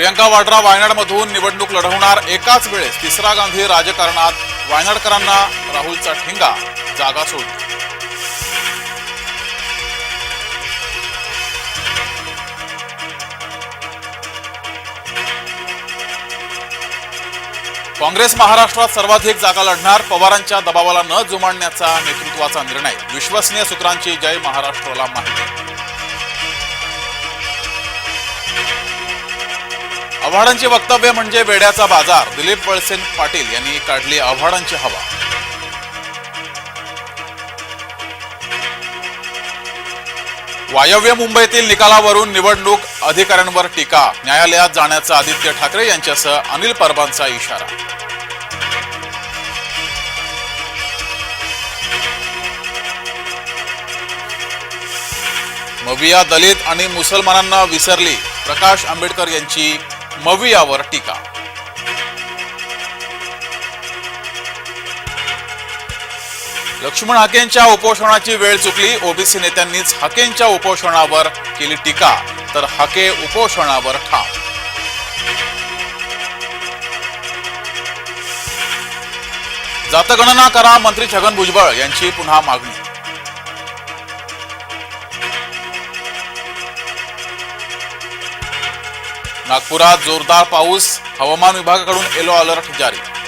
प्रियंका वाड्रा वायनाडमधून निवडणूक लढवणार एकाच वेळेस तिसरा गांधी राजकारणात वायनाडकरांना राहुलचा ठिंगा. जागा सोड. काँग्रेस महाराष्ट्रात सर्वाधिक जागा लढणार पवारांच्या दबावाला न जुमानण्याचा नेतृत्वाचा निर्णय. विश्वसनीय सूत्रांची जय महाराष्ट्राला माहिती. आव्हाडांची वक्तव्य म्हणजे वेड्याचा बाजार. दिलीप वळसेन पाटील यांनी काढली आव्हाडांची हवा. वायव्य मुंबईतील निकालावरून निवडणूक अधिकाऱ्यांवर टीका. न्यायालयात जाण्याचा आदित्य ठाकरे यांच्यासह अनिल परबांचा इशारा. मविया दलित आणि मुसलमानांना विसरली. प्रकाश आंबेडकर यांची मवियावर टीका. लक्ष्मण हाकेंच्या उपोषणाची वेळ चुकली. ओबीसी नेत्यांनीच हाकेंच्या उपोषणावर केली टीका. तर हाके उपोषणावर ठाम. जातगणना करा मंत्री छगन भुजबळ यांची पुन्हा मागणी. नागपुरात जोरदार पाऊस. हवामान विभागाकडून येलो अलर्ट जारी.